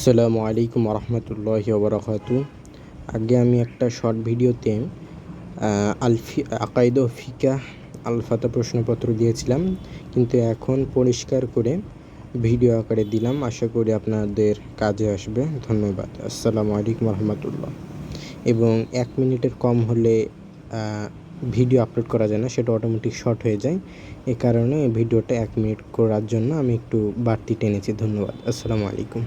আসসালামু আলাইকুম রহমতুল্লাহ ওবরাকাতু। আগে আমি একটা শর্ট ভিডিওতে আলফি, আকাইদ ফিকা, আলফাতা প্রশ্নপত্র দিয়েছিলাম। কিন্তু এখন পরিষ্কার করে ভিডিও আকারে দিলাম। আশা করি আপনাদের কাজে আসবে। ধন্যবাদ। আসসালামু আলাইকুম রহমতুল্লাহ এবং এক মিনিটের কম হলে ভিডিও আপলোড করা যায় না, সেটা অটোমেটিক শর্ট হয়ে যায়। এ কারণে ভিডিওটা এক মিনিট করার জন্য আমি একটু বাড়তি টেনেছি। ধন্যবাদ। আসসালামু আলাইকুম।